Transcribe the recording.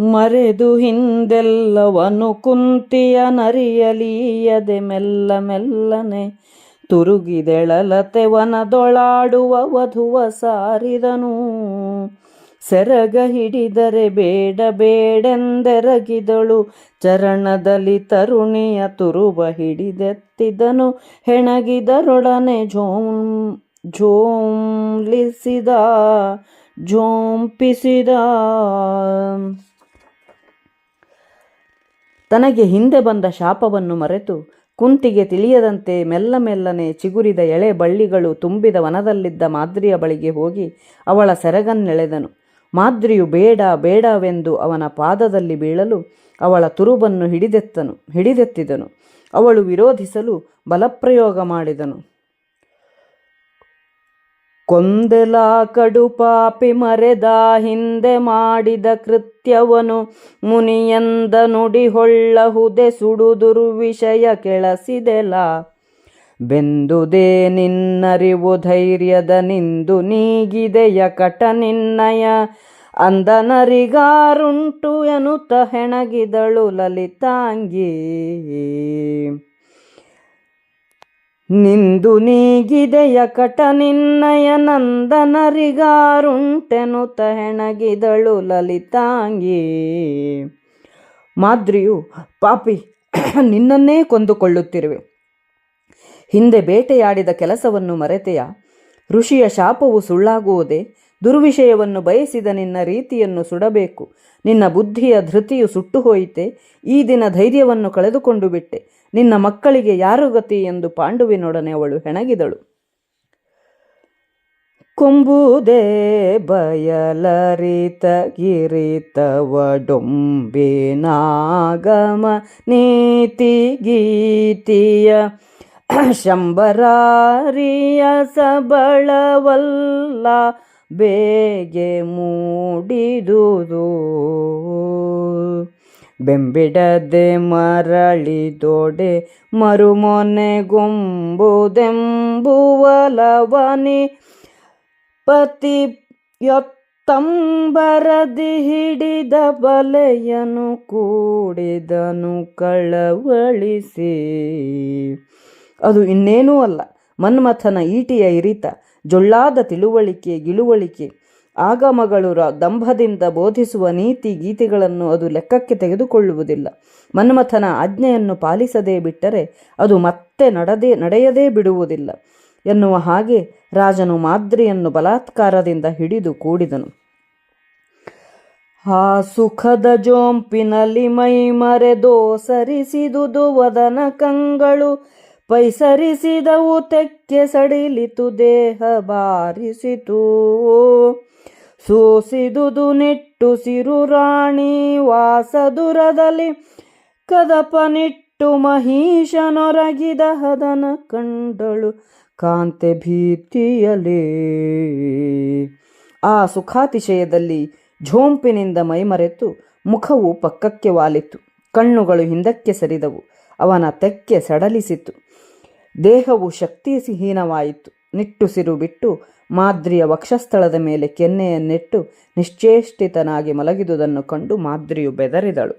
ಮರೆದು ಹಿಂದೆಲ್ಲವನು ಕುಂತಿಯ ನರಿಯಲೀಯದೆ ಮೆಲ್ಲ ಮೆಲ್ಲನೆ ತುರುಗಿದೆಳಲತೆ ವನದೊಳಾಡುವ ವಧುವ ಸಾರಿದನು. ಸೆರಗ ಹಿಡಿದರೆ ಬೇಡ ಬೇಡೆಂದೆರಗಿದಳು. ಚರಣದಲ್ಲಿ ತರುಣಿಯ ತುರುಬ ಹಿಡಿದೆತ್ತಿದನು. ಹೆಣಗಿದರೊಡನೆ ಝೋಂ ಝೋಂಲಿಸಿದ ಝೋಂಪಿಸಿದ ತನಗೆ ಹಿಂದೆ ಬಂದ ಶಾಪವನ್ನು ಮರೆತು ಕುಂತಿಗೆ ತಿಳಿಯದಂತೆ ಮೆಲ್ಲ ಮೆಲ್ಲನೆ ಚಿಗುರಿದ ಎಳೆ ಬಳ್ಳಿಗಳು ತುಂಬಿದ ವನದಲ್ಲಿದ್ದ ಮಾದ್ರಿಯ ಬಳಿಗೆ ಹೋಗಿ ಅವಳ ಸೆರಗನ್ನೆಳೆದನು. ಮಾದ್ರಿಯು ಬೇಡ, ಬೇಡವೆಂದು ಅವನ ಪಾದದಲ್ಲಿ ಬೀಳಲು ಅವಳ ತುರುಬನ್ನು ಹಿಡಿದೆತ್ತನು, ಹಿಡಿದೆತ್ತಿದನು. ಅವಳು ವಿರೋಧಿಸಲು ಬಲಪ್ರಯೋಗ ಮಾಡಿದನು. ಕೊಂದೆಲ ಕಡು ಪಾಪಿ ಮರೆದ ಹಿಂದೆ ಮಾಡಿದ ಕೃತ್ಯವನು ಮುನಿಯಂದ ನುಡಿ ಹೊಳ್ಳಹುದೆ ಸುಡುದುರು ವಿಷಯ ಕೆಳಸಿದೆಲ. ಬೆಂದುದೇ ನಿನ್ನರಿವು ಧೈರ್ಯದ ನಿಂದು ನೀಗಿದೆಯ ಕಟ ನಿನ್ನಯ. ಅಂದನರಿಗಾರುಂಟು ಎನ್ನುತ್ತ ಹೆಣಗಿದಳು ಲಲಿತಾಂಗಿ. ನಿಂದು ನೀಗಿದೆಯ ಕಟ ನಿನ್ನಯ ನಂದನರಿಗಾರುಂಟೆನು ಹೆಣಗಿದಳು ಲಲಿತಾಂಗಿ. ಮಾದ್ರಿಯು, ಪಾಪಿ, ನಿನ್ನನ್ನೇ ಕೊಂದುಕೊಳ್ಳುತ್ತಿರುವೆ. ಹಿಂದೆ ಬೇಟೆಯಾಡಿದ ಕೆಲಸವನ್ನು ಮರೆತೆಯ. ಋಷಿಯ ಶಾಪವು ಸುಳ್ಳಾಗುವುದೇ? ದುರ್ವಿಷಯವನ್ನು ಬಯಸಿದ ನಿನ್ನ ರೀತಿಯನ್ನು ಸುಡಬೇಕು. ನಿನ್ನ ಬುದ್ಧಿಯ ಧೃತಿಯು ಸುಟ್ಟು ಹೋಯಿತೆ? ಈ ದಿನ ಧೈರ್ಯವನ್ನು ಕಳೆದುಕೊಂಡು ಬಿಟ್ಟೆ. ನಿನ್ನ ಮಕ್ಕಳಿಗೆ ಯಾರು ಗತಿ ಎಂದು ಪಾಂಡುವಿನೊಡನೆ ಅವಳು ಹೆಣಗಿದಳು. ಕೊಂಬುದೇ ಬಯಲರಿತ ಗಿರಿತವ ಡೊಂಬಿನಾಗಮ ನೀತಿ ಗೀತಿಯ ಶಂಬರಾರಿಯ ಸಬಳವಲ್ಲ ಬೇಗೆ ಮೂಡಿದುದು. ಬೆಂಬಿಡದೆ ಮರಳಿದೊಡೆ ಪತಿ ಯೊತ್ತಂಬರದಿ ಹಿಡಿದ ಬಲೆಯನು ಕೂಡಿದನು ಕಳವಳಿಸಿ. ಅದು ಇನ್ನೇನೂ ಅಲ್ಲ. ಮನ್ಮಥನ ಈಟಿಯ ಇರಿತ ಜೊಳ್ಳಾದ ತಿಳುವಳಿಕೆ ಗಿಳುವಳಿಕೆ ಆಗಮಗಳು ದಂಭದಿಂದ ಬೋಧಿಸುವ ನೀತಿ ಗೀತೆಗಳನ್ನು ಅದು ಲೆಕ್ಕಕ್ಕೆ ತೆಗೆದುಕೊಳ್ಳುವುದಿಲ್ಲ. ಮನ್ಮಥನ ಆಜ್ಞೆಯನ್ನು ಪಾಲಿಸದೇ ಬಿಟ್ಟರೆ ಅದು ಮತ್ತೆ ನಡೆದೇ, ನಡೆಯದೇ ಬಿಡುವುದಿಲ್ಲ ಎನ್ನುವ ಹಾಗೆ ರಾಜನು ಮಾದ್ರಿಯನ್ನು ಬಲಾತ್ಕಾರದಿಂದ ಹಿಡಿದು ಕೂಡಿದನು. ಆ ಸುಖದ ಜೋಂಪಿನಲ್ಲಿ ಮೈ ಮರೆದೋ ಸರಿಸಿದುದು ವದನ ಕಂಗಳು ಪೈಸರಿಸಿದವು ತೆಕ್ಕೆ ಸಡಿಲಿತು, ದೇಹ ಬಾರಿಸಿತು. ಸೋಸಿದುದು ನೆಟ್ಟು ಸಿರುರಾಣಿ ವಾಸದುರದಲ್ಲಿ ಕದಪ ನಿಟ್ಟು ಮಹಿಷನೊರಗಿದ ಹದನ ಕಂಡಳು ಕಾಂತೆ ಭೀತಿಯಲೇ. ಆ ಸುಖಾತಿಶಯದಲ್ಲಿ ಝೋಂಪಿನಿಂದ ಮೈಮರೆತು ಮುಖವು ಪಕ್ಕಕ್ಕೆ ವಾಲಿತು, ಕಣ್ಣುಗಳು ಹಿಂದಕ್ಕೆ ಸರಿದವು. ಅವನ ತೆಕ್ಕೆ ಸಡಲಿಸಿತು. ದೇಹವು ಶಕ್ತಿಹೀನವಾಯಿತು ನಿಟ್ಟುಸಿರು ಬಿಟ್ಟು ಮಾದ್ರಿಯ ವಕ್ಷಸ್ಥಳದ ಮೇಲೆ ಕೆನ್ನೆಯನ್ನಿಟ್ಟು ನಿಶ್ಚೇಷ್ಟಿತನಾಗಿ ಮಲಗಿದುದನ್ನು ಕಂಡು ಮಾದ್ರಿಯು ಬೆದರಿದಳು.